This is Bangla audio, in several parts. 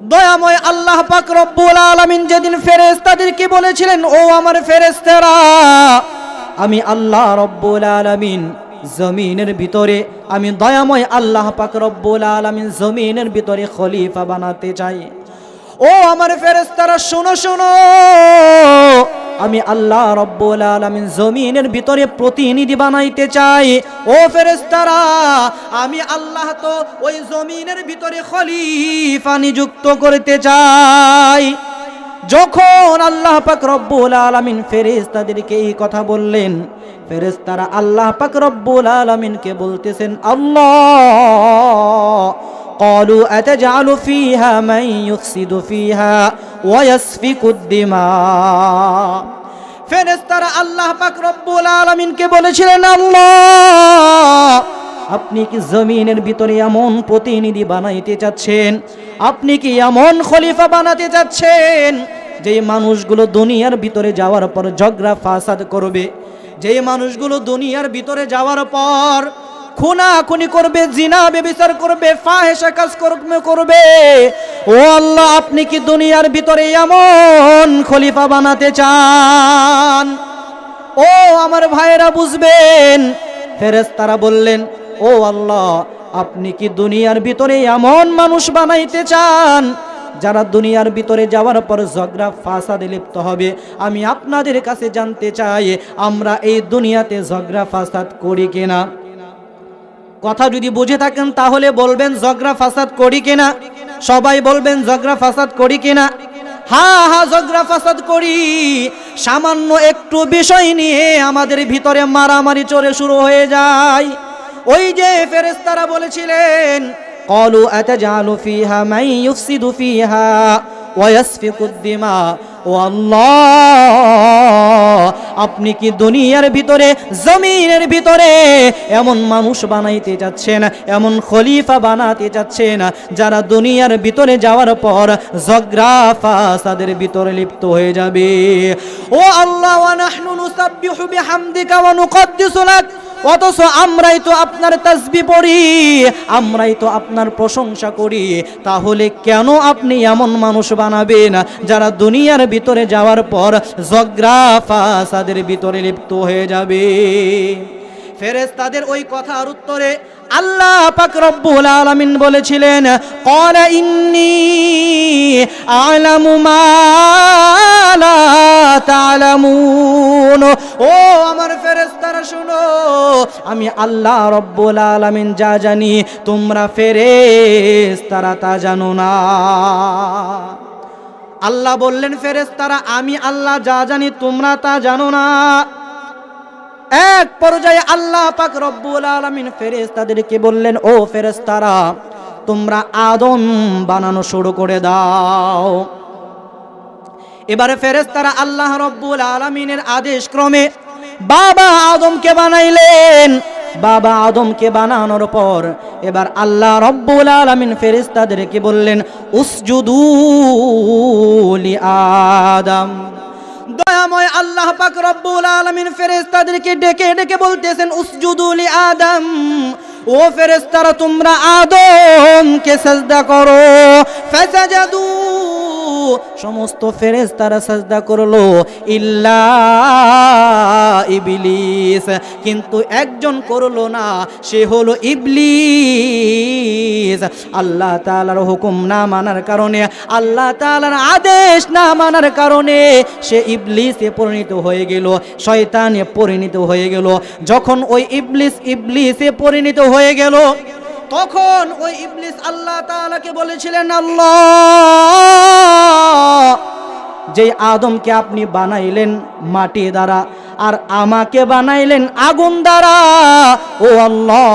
দয়াময় আল্লাহ পাক রব্বুল আলামিন যেদিন ফেরেশতাদেরকে বলেছিলেন, ও আমার ফেরেশতারা, আমি আল্লাহ রব্বুল আলামিন জমিনের ভিতরে, আমি দয়াময় আল্লাহ পাক রব্বুল আলামিন জমিনের ভিতরে খলিফা বানাতে চাই। ও আমার ফেরেশতারা, শোনো শোনো। আমি আল্লাহ রব্বুল আলামিন জমিনের ভিতরে প্রতিনিধি বানাইতে চাই। ও ফেরেশতারা, আমি আল্লাহ তো ওই জমিনের ভিতরে খলিফা নিযুক্ত করতে চাই। যখন আল্লাহ পাক রব্বুল আলামিন ফেরেশতাদেরকে এই কথা বললেন, ফেরেশতারা আল্লাহ পাক রব্বুল আলামিনকে বলতেছেন, আল্লাহ قالوا أتجعل فيها من يفسد فيها ويسفك الدماء ফেরেশতারা আল্লাহ পাক রব্বুল আলামিনকে বলেছিলেন আল্লাহ আপনি কি জমিনের ভিতরে এমন প্রতিনিধি বানাইতে চাচ্ছেন আপনি কি এমন খলিফা বানাতে চাচ্ছেন যে মানুষগুলো দুনিয়ার ভিতরে যাওয়ার পর ঝগড়া ফাসাদ করবে যে মানুষগুলো দুনিয়ার ভিতরে যাওয়ার পর খুনাখুনি করবে, জিনা বেবিচার করবে ফাহেসা কাজ করবে ও আল্লাহ, আপনি কি দুনিয়ার ভিতরে এমন খলিফা বানাতে চান? ও আমার ভাইয়েরা, বুঝবেন। ফেরেস তারা বললেন, ও আল্লাহ, আপনি কি দুনিয়ার ভিতরে এমন মানুষ বানাইতে চান, যারা দুনিয়ার ভিতরে যাওয়ার পর ঝগড়া, ফাসাদে লিপ্ত হবে? আমি আপনাদের কাছে জানতে চাই, আমরা এই দুনিয়াতে ঝগড়া, ফাসাদ করি কিনা? কথা যদি বুঝে থাকেন, তাহলে বলবেন, জগরা ফাসাদ করি কিনা? সবাই বলবেন, জগরা ফাসাদ করি কিনা? হা হা, জগরা ফাসাদ করি। সামান্য একটু বিষয় নিয়ে আমাদের ভিতরে মারামারি চড়ে শুরু হয়ে যায়। ওই যে ফেরেস্তারা বলেছিলেন, কলু আতাজালু ফিহা মাই ইউফসিদু ফিহা ওয়াসফিকুদ্দিমা ও আল্লাহ। আপনি কি দুনিয়ার ভিতরে, জমিনের ভিতরে এমন মানুষ বানাইতে যাচ্ছেন, এমন খলিফা বানাতে যাচ্ছেন, যারা দুনিয়ার ভিতরে যাওয়ার পর জগ্রাফা তাদের ভিতরে লিপ্ত হয়ে যাবে? ও আল্লাহ নুসাব্বিহু বিহামদিকা ওয়া নুকদ্দিসু লাক। অথচ আমরাই তো আপনার তাসবি পড়ি, আমরাই তো আপনার প্রশংসা করি। তাহলে কেন আপনি এমন মানুষ বানাবেন যারা দুনিয়ার ভিতরে যাওয়ার পর ঝগড়া ফাসাদের ভিতরে লিপ্ত হয়ে যাবে? ফেরেশতাদের ওই কথার উত্তরে আল্লাহ পাক রব্বুল আলামিন বলেছিলেন, ক্বালা ইন্নী আ'লামু মা লা তা'লামুন। ও আমার ফেরেশতারা, শুনো, আমি আল্লাহ রব্বুল আলামিন যা জানি, তোমরা ফেরেশতারা তা জানো না। আল্লাহ বললেন, ফেরেশতারা, আমি আল্লাহ যা জানি, তোমরা তা জানো না। এক পর্যায়ে আল্লাহ পাক রব্বুল আলামিন ফেরেশতাদেরকে বললেন, ও ফেরেশতারা, তোমরা আদম বানানো শুরু করে দাও। এবারে ফেরেশতারা আল্লাহ রব্বুল আলামিনের আদেশ ক্রমে বাবা আদমকে বানাইলেন। বাবা আদমকে বানানোর পর এবার আল্লাহ রব্বুল আলামিন ফেরেশতাদেরকে বললেন, উসজুদু লি আদম। দয়াময় আল্লাহ পাক রব্বুল আলামিন ফেরেশতাদেরকে ডেকে ডেকে বলতেছেন উসজুদুলি আদম। ও ফেরেশতারা, তোমরা আদমকে সাজদা করো। ফাসাজাদু সমস্ত ফেরেজ তারা সাজদা করল, ইল্লা ইবলিস। কিন্তু একজন করল না, সে হলো ইবলিস। আল্লাহ তাআলার হুকুম না মানার কারণে, আল্লাহ তাআলার আদেশ না মানার কারণে সে ইবলিসে পরিণত হয়ে গেল, শয়তানে পরিণত হয়ে গেল। যখন ওই ইবলিস ইবলিসে পরিণত হয়ে গেল তখন ওই ইবলিস আল্লাহ তাআলাকে বলেছিলেন, আল্লাহ যে আদমকে আপনি বানাইলেন মাটি দ্বারা আর আমাকে বানাইলেন আগুন দ্বারা, ও আল্লাহ,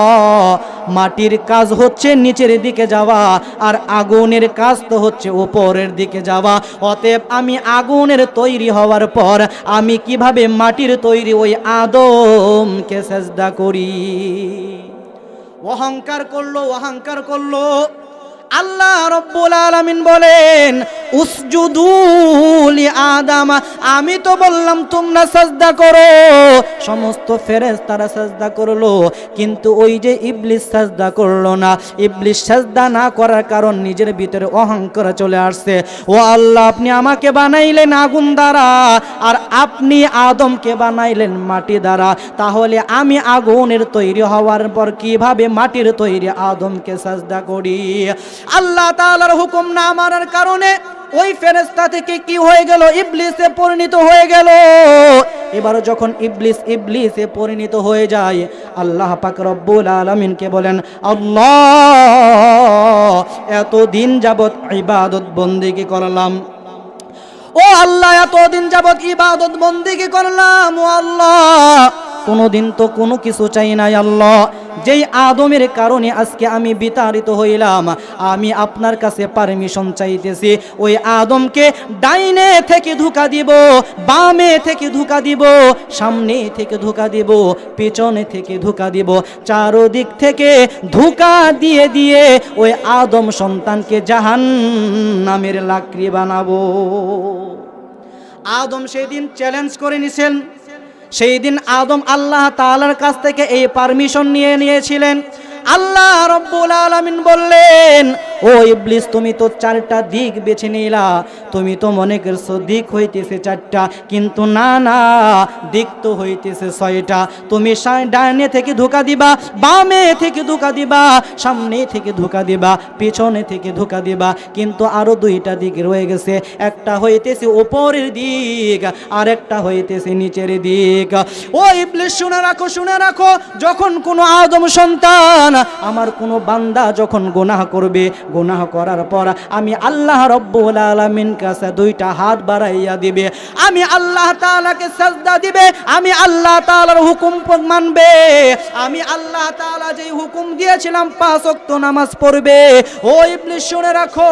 মাটির কাজ হচ্ছে নিচের দিকে যাওয়া আর আগুনের কাজ তো হচ্ছে ওপরের দিকে যাওয়া। অতএব আমি আগুনের তৈরি হওয়ার পর আমি কীভাবে মাটির তৈরি ওই আদমকে সেজদা করি? অহংকার করল অহংকার করল। আল্লাহ রব্বুল আলামিন বলেন উসজুদুলি আদাম। আমি তো বললাম, তোমরা সাজদা করো। সমস্ত ফেরেজ তারা সাজদা করল, কিন্তু ওই যে ইবলিস সাজদা করল না। ইবলিস সাজদা না করার কারণ নিজের ভিতরে অহংকার চলে আসছে। ও আল্লাহ, আপনি আমাকে বানাইলেন আগুন দ্বারা, আর আপনি আদমকে বানাইলেন মাটি দ্বারা। তাহলে আমি আগুনের তৈরি হওয়ার পর কীভাবে মাটির তৈরি আদমকে সাজদা করি? আল্লাহ তাআলার হুকুম না মানার কারণে ওই ফেরেস্তা থেকে কি হয়ে গেল? ইবলিসে পরিণত হয়ে গেল। এবার যখন ইবলিস ইবলিসে পরিণত হয়ে যায়, আল্লাহ পাক রব্বুল আলামিনকে বলেন, আল্লাহ এত দিন যাবত ইবাদত বন্দিগি করলাম। ও আল্লাহ, এতদিন যাবত ইবাদত বন্দিগি করলাম। ও আল্লাহ কোনোদিন তো কোনো কিছু চাই নাই আল্লাহ। যেই আদমের কারণে আজকে আমি বিতাড়িত হইলাম, আমি আপনার কাছে পারমিশন চাইতেছি, ওই আদমকে ডাইনে থেকে ধোকা দিব, বামে থেকে ধোকা দিব, সামনে থেকে ধোকা দিব, পেছনে থেকে ধোকা দিব, চারোদিক থেকে ধোকা দিয়ে দিয়ে ওই আদম সন্তানকে জাহান নামের লাকড়ি বানাবো। আদম সেদিন চ্যালেঞ্জ করে নিছেন সেই দিন আদম আল্লাহ তালার কাছ থেকে এই পারমিশন নিয়ে নিয়েছিলেন। আল্লাহ রব্বুল আলমিন বললেন ও ইবলিস, তুমি তো চারটা দিক বেছে নিলা। তুমি তো মনে করছ দিক হইতেছে চারটা, কিন্তু না না, দিক তো হইতেছে ছয়টা। তুমি ডানে থেকে ধোকা দিবা, বামে থেকে ধোকা দিবা, সামনে থেকে ধোকা দিবা, পিছনে থেকে ধোকা দিবা, কিন্তু আরও দুইটা দিক রয়ে গেছে। একটা হইতেছে ওপরের দিক, আর একটা হইতেছে নিচের দিক। ও ইবলিস, শুনে রাখো শুনে রাখো, যখন কোনো আদম সন্তান, আমার কোনো বান্দা যখন গোনাহ করবে গোনাহ করার পর আমি আল্লাহ রব্বুল আলামিন কাছে দুইটা হাত বাড়াইয়া দিবে। আমি আল্লাহ তাআলাকে সাজদা দিবে, আমি আল্লাহ তাআলার হুকুম মানবে। আমি আল্লাহ তাআলা যেই হুকুম দিয়েছিলাম, পাঁচ ওয়াক্ত নামাজ পড়বে। ও ইবলিস, শুনে রাখো,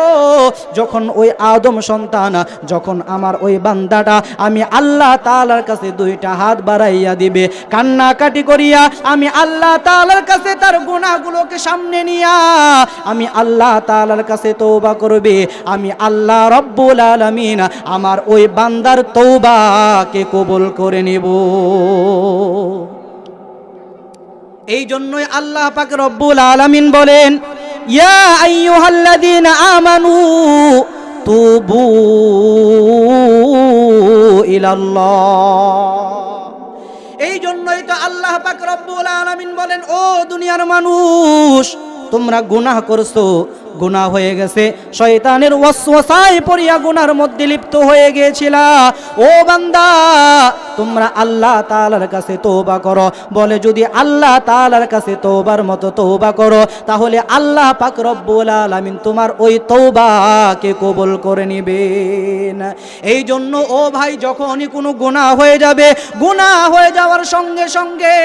যখন ওই আদম সন্তান, যখন আমার ওই বান্দাটা, আমি আল্লাহ তাআলার কাছে দুইটা হাত বাড়াইয়া দিবে। কান্নাকাটি করিয়া আমি আল্লাহ তাআলার কাছে তার গুনাহগুলোকে সামনে নিয়া আমি আল্লাহ তাআলার কাছে তৌবা করবে। আমি আল্লাহ রব্বুল আলামিন আমার ওই বান্দার তৌবাকে কবুল করে নেব। এই জন্যই আল্লাহ পাক রব্বুল আলামিন বলেন, ইয়া আইয়ুহাল্লাযীনা আমানু তুবু ইলাল্লাহ। এই জন্যই তো আল্লাহ পাক রব্বুল আলামিন বলেন, ও দুনিয়ার মানুষ, তোমরা গুনাহ করছ গুনাহ হয়ে গেছে। শয়তানের ওয়াসওয়াসায় পড়িয়া গুনার মধ্যে লিপ্ত হয়ে গিয়েছিলা। ও বান্দা, তোমরা আল্লাহ তাআলার কাছে তওবা করো। বলে, যদি আল্লাহ তাআলার কাছে তওবার মতো তওবা করো, তাহলে আল্লাহ পাক রব্বুল আলামিন তোমার ওই তওবাকে কবুল করে নেবেন। এই জন্য ও ভাই, যখনই কোনো গুনাহ হয়ে যাবে, গুনাহ হয়ে যাওয়ার সঙ্গে সঙ্গে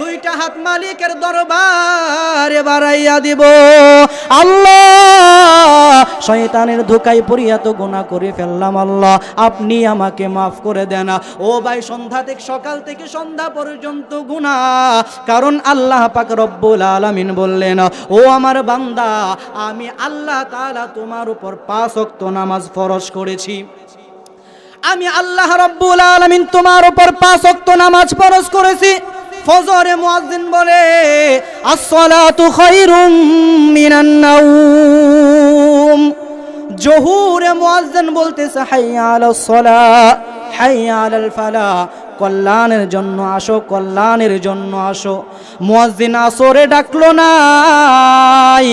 দুইটা হাত মালিকের দরবারে বাড়াইয়া দিব। আল্লাহ শয়তানের ধোকায় পড়িয়া তো গুনাহ করে ফেললাম আল্লাহ। আপনি আমাকে মাফ করে দেন ও ভাই, সন্ধ্যা থেকে সকাল থেকে সন্ধ্যা পর্যন্ত গুনাহ। কারণ আল্লাহ পাক রব্বুল আলামিন বললেন, ও আমার বান্দা, আমি আল্লাহ তাআলা তোমার উপর পাঁচ ওয়াক্ত নামাজ ফরজ করেছি। আমি আল্লাহ রব্বুল আলামিন তোমার উপর পাঁচ ওয়াক্ত নামাজ ফরজ করেছি। ফজরে মুয়াজ্জিন বলে, আসসালাতু খায়রুম মিনান নাওম। জহুরে মুয়াজ্জিন বলতেছে, হাইয়া আলাস সালাহ হাইয়া আলাল ফালাহ কল্যাণের জন্য আসো, কল্যাণের জন্য আসো। মুয়াজ্জিন আসরে ডাকলো নাই।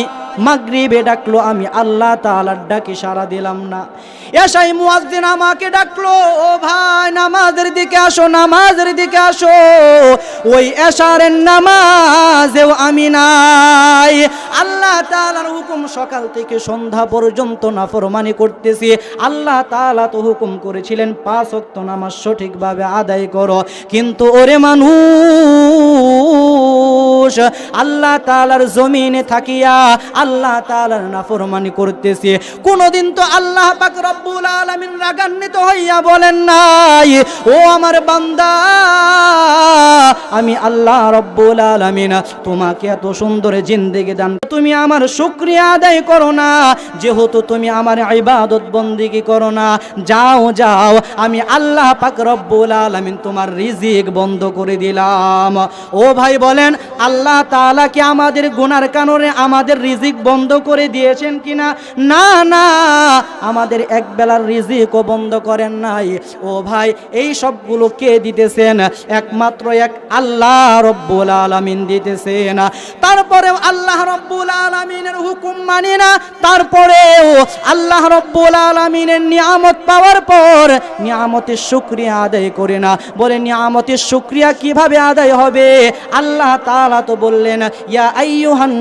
মাগরিবে ডাকলো আমি, আল্লাহ তালার ডাকে সাড়া দিলাম না। এসাই মুয়াজ্জিন আমাকে ডাকলো, ও ভাই, নামাজের দিকে আসো, নামাজের দিকে আসো। ওই এশারের নামাজেও আমি নাই। আল্লাহ তাআলার হুকুম সকাল থেকে সন্ধ্যা পর্যন্ত না নাফরমানি করতেছি। আল্লাহ তালা তো হুকুম করেছিলেন, পাঁচ ওয়াক্ত নামাজ সঠিকভাবে আদায় করো। কিন্তু ওরে মানুষ, আল্লাহ তালার জমিনে থাকিয়া আল্লাহ তাআলার নাফরমানি করতেছে। কোনোদিন তো আল্লাহ পাক রব্বুল আলামিন রাগান্বিত হইয়া বলেন নাই, ও আমার বান্দা, আমি আল্লাহ রব্বুল আলামিন তোমাকে এত সুন্দর জিন্দেগি দান তুমি আমার শুকরিয়া আদায় করো না, যেহেতু তুমি আমার ইবাদত বন্দিগি করো না। যাও যাও, আমি আল্লাহ পাক রব্বুল আলামিন তোমার রিজিক বন্ধ করে দিলাম। ও ভাই বলেন, আল্লাহ তাআলা কি আমাদের গুনার কারণে আমাদের রিজিক বন্ধ করে দিয়েছেন কিনা? না না, আমাদের এক বেলার রিজিকও বন্ধ করেন নাই। ও ভাই, এই সবগুলো কে দিতেছেন? একমাত্র এক আল্লাহ রব্বুল আলামিন দিতেছেন। তারপরেও আল্লাহ রব্বুল আলামিনের হুকুম মানি না। তারপরেও আল্লাহ রব্বুল আলামিনের নিয়ামত পাওয়ার পর নিয়ামতের শুকরিয়া আদায় করে না। বলে, নিয়ামতের শুকরিয়া কীভাবে আদায় হবে? আল্লাহ তালা তো বললেন, ইয়া আইয়ুহান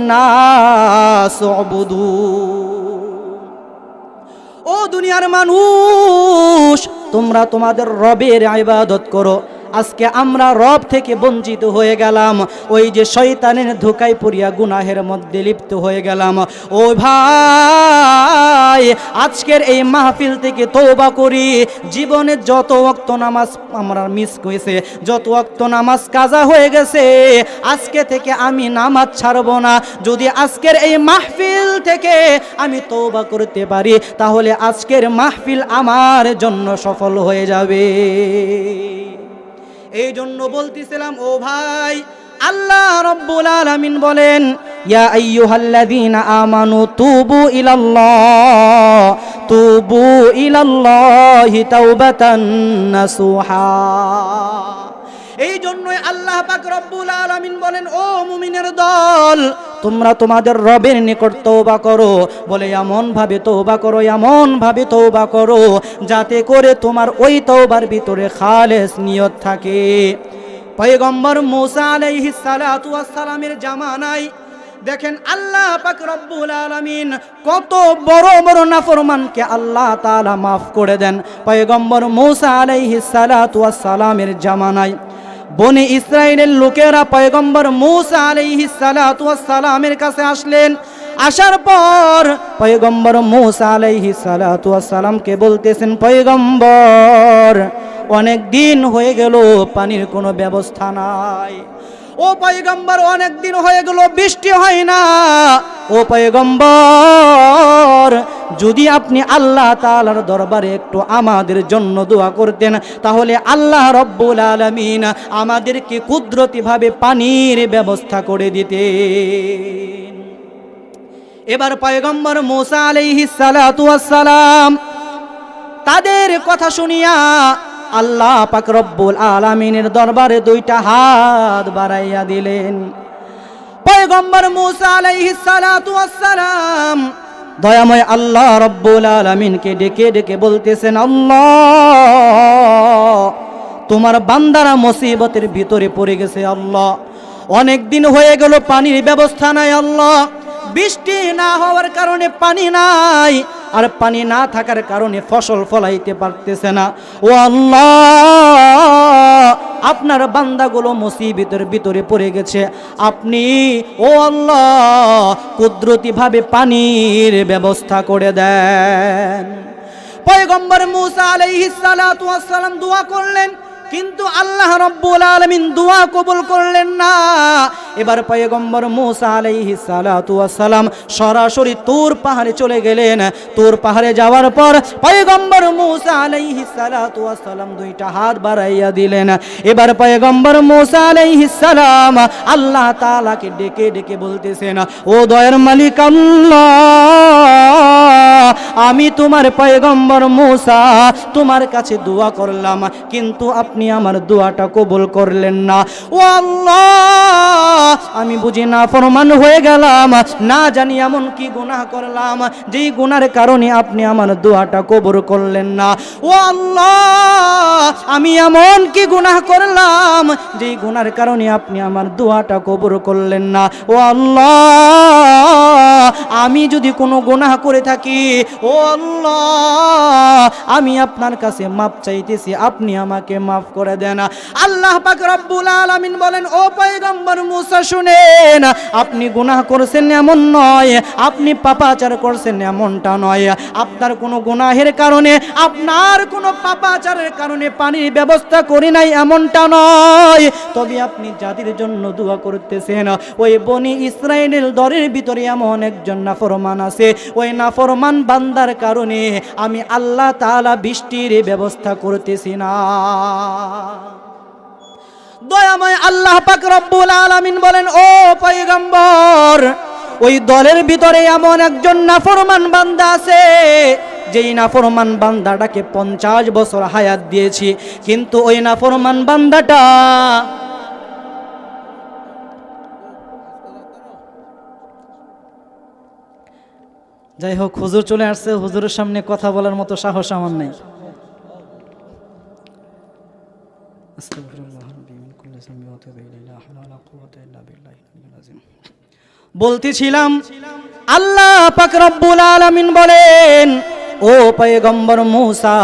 ও দুনিয়ার মানুষ তোমরা তোমাদের রবের ইবাদত করো। আজকে আমরা রব থেকে বঞ্চিত হয়ে গেলাম। ওই যে শয়তানের ধোকায় পড়িয়া গুনাহের মধ্যে লিপ্ত হয়ে গেলাম। ও ভাই, আজকের এই মাহফিল থেকে তৌবা করি। জীবনে যত অক্ত নামাজ আমরা মিস হয়েছে যত অক্ত নামাজ কাজা হয়ে গেছে, আজকে থেকে আমি নামাজ ছাড়ব না। যদি আজকের এই মাহফিল থেকে আমি তৌবা করতে পারি, তাহলে আজকের মাহফিল আমার জন্য সফল হয়ে যাবে। এই জন্য বলতেছিলাম, ও ভাই, আল্লাহ রব্বুল আলামিন বলেন, ইয়া আইয়ুহাল্লাযীনা আমানু তুবু ইলাল্লাহ, তুবু ইলাল্লাহি তাওবাতান নাসুহা। এই জন্যই আল্লাহ পাক রব্বুল আলামিন বলেন, ও মুমিনের দল, তোমরা তোমাদের রবের নিকট তওবা করো। বলে এমন ভাবে তওবা করো এমন ভাবে তওবা করো, যাতে করে তোমার ওই তওবার ভিতরে খালেস নিয়ত থাকে। পয়গম্বর মুসা আলাইহিস সালাতু ওয়াস সালামের জামানায় দেখেন আল্লাহ পাক রব্বুল আলামিন কত বড় বড় নাফরমানকে আল্লাহ তাআলা মাফ করে দেন। পয়গম্বর মুসা আলাইহিস সালাতু ওয়াস সালামের জামানায় বনি ইসরায়েলের লোকেরা পয়গম্বর মুসা ওয়াস সালামের কাছে আসলেন। আসার পর পয়গম্বর মুসা ওয়াস সালামকে বলতেছেন, পয়গম্বর, অনেক দিন হয়ে গেল, পানির কোনো ব্যবস্থা নাই। ও পয়গম্বর, অনেক দিন হয়ে গেল, বৃষ্টি হয় না। ও পয়গম্বর, যদি আপনি আল্লাহ তাআলার দরবারে একটু আমাদের জন্য দোয়া করতেন, তাহলে আল্লাহ রব্বুল আলামিন আমাদেরকে কুদরতিভাবে পানির ব্যবস্থা করে দিতেন। এবার পয়গম্বর মোসা সালাম তাদের কথা শুনিয়া আল্লাহ পাক রব্বুল আলামিনের দরবারে দুইটা হাত বাড়াইয়া দিলেন। পয়গম্বর মুসা আলাইহিস সালাতু সালাম দয়াময় আল্লাহ রব্বুল আলামিনকে ডেকে ডেকে বলতেছেন, আল্লাহ, তোমার বান্দারা মুসিবতের ভিতরে পড়ে গেছে, আল্লাহ। অনেক দিন হয়ে গেল পানির ব্যবস্থা নাই, আল্লাহ। বৃষ্টি না হওয়ার কারণে পানি নাই। আর পানি না থাকার কারণে ফসল ফলাইতে পারতেছে না। ও আল্লাহ, আপনার বান্দাগুলো মুসিবতের ভিতরে পড়ে গেছে। আপনি, ও আল্লাহ, কুদরতিভাবে পানির ব্যবস্থা করে দেন। পয়গম্বর মুসা আলাইহিস সালাম দোয়া করলেন। কিন্তু আল্লাহ রব্বুল আলামিন দোয়া কবুল করলেন না। এবার পয়গম্বর মুসা ওয়াস সালাম সরাসরি তুর পাহাড়ে চলে গেলেন। তুর পাহাড়ে যাওয়ার পর পয়গম্বর মুসা ওয়াস সালাম দুইটা হাত বাড়াইয়া দিলেন। এবার পয়গম্বর মুসা আলাইহিস সালাম আল্লাহ তাআলাকে ডেকে ডেকে বলতেছেন, ও দয়ার মালিক আল্লাহ, আমি তোমার পয়গম্বর মুসা তোমার কাছে দোয়া করলাম, কিন্তু আপনি আমার দোয়াটা কবুল করলেন না। ও আল্লাহ, আমি বুঝি না, ফরমান হয়ে গেলাম, না জানি এমন কি গুনাহ করলাম, যেই গুনার কারণে আপনি আমার দোয়াটা কবুল করলেন না। ও আল্লাহ, আমি এমন কি গুনাহ করলাম, যেই গুনার কারণে আপনি আমার দোয়াটা কবুল করলেন না। ও আল্লাহ, আমি যদি কোনো গুনাহ করে থাকি, ও আল্লাহ, আমি আপনার কাছে মাপ চাইতেছি, আপনি আমাকে মাফ করে দেন আল্লাহ পাক রব্বুল আলামিন বলেন, ও পয়গম্বর মুসা, শুনেন, আপনি গুনাহ করছেন এমন নয়, আপনি পাপাচার করছেন এমনটা নয়। আপনার কোনো গুনাহের কারণে, আপনার কোনো পাপাচারের কারণে পানির ব্যবস্থা করি নাই এমনটা নয়। তবে আপনি জাতির জন্য দোয়া করতেছেন, ওই বনি ইসরায়েলের দরের ভিতরে এমন একজন নাফরমান আছে। ওই নাফরমান বান্দার কারণে আমি আল্লাহ তাআলা বৃষ্টির ব্যবস্থা করতেছি না। দয়াময় আল্লাহ পাক রব্বুল আলামিন বলেন, ও পয়গম্বর, ওই দলের ভিতরে এমন একজন নাফরমান বান্দা আছে, যেই নাফরমান বান্দাটাকে পঞ্চাশ বছর হায়াত দিয়েছি। কিন্তু ওই নাফরমান বান্দাটা যাই হোক, হুজুর চলে আসছে। হুজুরের সামনে কথা বলার মতো সাহস আমার নেই। বলতেছিলাম আল্লাহ পাক রব্বুল আলামিন বলেন ও পয়গম্বর মূসা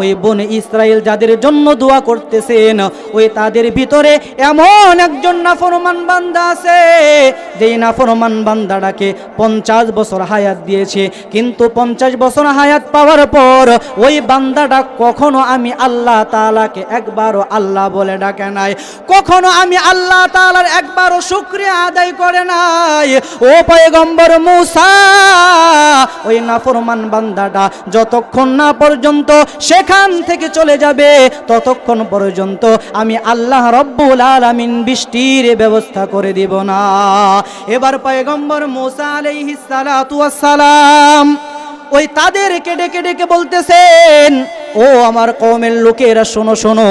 ওই বন ইসরায়েল যাদের জন্য দোয়া করতেছেন, ওই তাদের ভিতরে এমন একজন নাফরমান বান্দা আছে, যেই নাফরমান বান্দাটাকে পঞ্চাশ বছর হায়াত দিয়েছে। কিন্তু পঞ্চাশ বছর হায়াত পাওয়ার পর ওই বান্দাটা কখনো আমি আল্লাহ তালাকে একবারও আল্লাহ বলে ডাকে নাই, কখনো আমি আল্লাহ তালার একবারও শুক্রিয়া আদায় করে নাই। ও পয়গম্বর মুসা, ওই নাফরমান বান্দাটা যতক্ষণ না পর্যন্ত সেখান থেকে চলে যাবে। ততক্ষণ পর্যন্ত আমি আল্লাহ রব্বুল আলমিন বৃষ্টির ব্যবস্থা করে দিব না। এবার পয়গম্বর মোসা আলাইহিসালাম ওই তাদেরকে ডেকে ডেকে বলতেছেন, ও আমার কমের লোকেরা, শোনো শোনো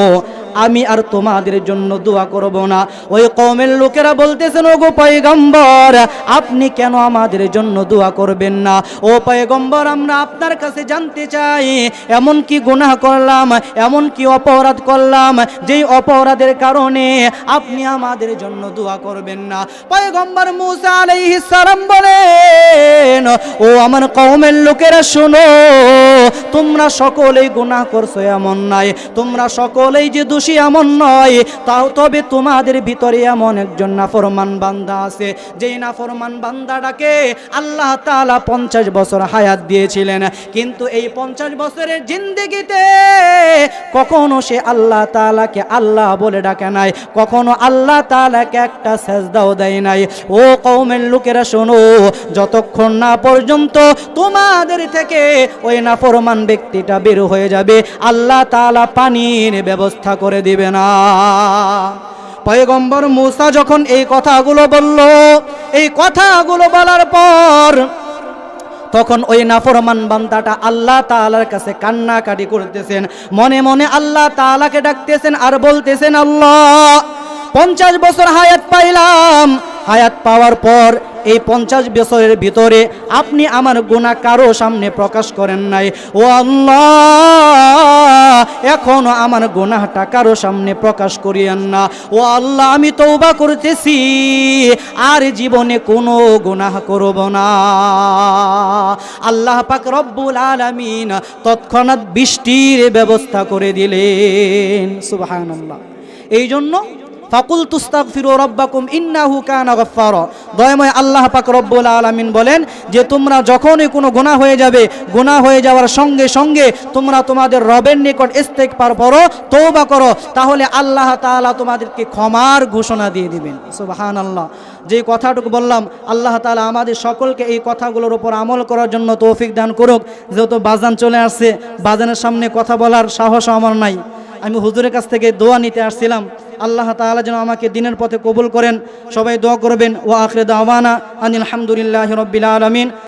আমি আর তোমাদের জন্য দোয়া করব না। ওই কমের লোকেরা বলতেছেন ও গো পয়গম্বর, আপনি কেন আমাদের জন্য দোয়া করবেন না? ও পয়গম্বর, আমরা আপনার কাছে জানতে চাই, এমন কি গুনাহ করলাম, এমন কি অপরাধ করলাম, যেই অপরাধের কারণে আপনি আমাদের জন্য দোয়া করবেন না? পয়গম্বর মুসা আলাইহিস সালাম বলেন, ও আমার কওমের লোকেরা, শোনো, তোমরা সকলেই গুনাহ করছ এমন নাই। তোমরা সকলেই যে দোষী এমন নয়, তাও তবে তোমাদের ভিতরে এমন একজন নাফরমান বান্দা আছে। যেই নাফরমান বান্দাটাকে আল্লাহ তালা পঞ্চাশ বছর হায়াত দিয়েছিলেন। কিন্তু এই পঞ্চাশ বছরের জিন্দেগিতে কখনো সে আল্লাহ তালাকে আল্লাহ বলে ডাকে নাই, কখনো আল্লাহ তাআলাকে একটা সেজদাও দেয় নাই। ও কওমের লোকেরা শোনো, যতক্ষণ না পর্যন্ত তোমাদের থেকে ওই নাফরমান ব্যক্তিটা বের হয়ে যাবে, আল্লাহ তাআলা পানির ব্যবস্থা করে দিবে না। পয়গম্বর মুসা যখন এই কথাগুলো বলল, এই কথাগুলো বলার পর তখন ওই নাফরমান বান্দাটা আল্লাহ তাআলার কাছে কান্নাকাটি করতেছেন। মনে মনে আল্লাহ তাআলাকে ডাকতেছেন আর বলতেছেন, আল্লাহ, পঞ্চাশ বছর হায়াত পাইলাম। হায়াত পাওয়ার পর এই পঞ্চাশ বছরের ভিতরে আপনি আমার গুণা কারও সামনে প্রকাশ করেন নাই। ও আল্লাহ, এখনও আমার গুনাহটা কারও সামনে প্রকাশ করিয়েন না। ও আল্লাহ, আমি তৌবা করতেছি, আর জীবনে কোনো গুনাহ করব না। আল্লাহ পাক রব্বুল আলামিন তৎক্ষণাৎ বৃষ্টির ব্যবস্থা করে দিলেন। সুবহানাল্লাহ। এই জন্য ফাকুল তুস্তাগফিরু রব্বাকুম ইন্নাহু কানা গফফারা। দয়াময় আল্লাহ পাক রব্বুল আলামিন বলেন যে তোমরা যখনই কোনো গুনাহ হয়ে যাবে, গুনাহ হয়ে যাওয়ার সঙ্গে সঙ্গে তোমরা তোমাদের রবের নিকট ইস্তেগফার করো তওবা করো, তাহলে আল্লাহ তাআলা তোমাদেরকে ক্ষমার ঘোষণা দিয়ে দিবেন। সুবহানাল্লাহ। যে কথাটুকু বললাম, আল্লাহ তাআলা আমাদের সকলকে এই কথাগুলোর উপর আমল করার জন্য তৌফিক দান করুক। যেহেতু বাজান চলে আসছে, বাজানের সামনে কথা বলার সাহস আমার নাই। আমি হুজুরের কাছ থেকে দোয়া নিতে আসছিলাম। আল্লাহ তালা যেন আমাকে দিনের পথে কবুল করেন। সবাই দোয়া করবেন। ও আখরে দাওয়ানা আনিল আলহামদুলিল্লাহ রবিল আলামিন।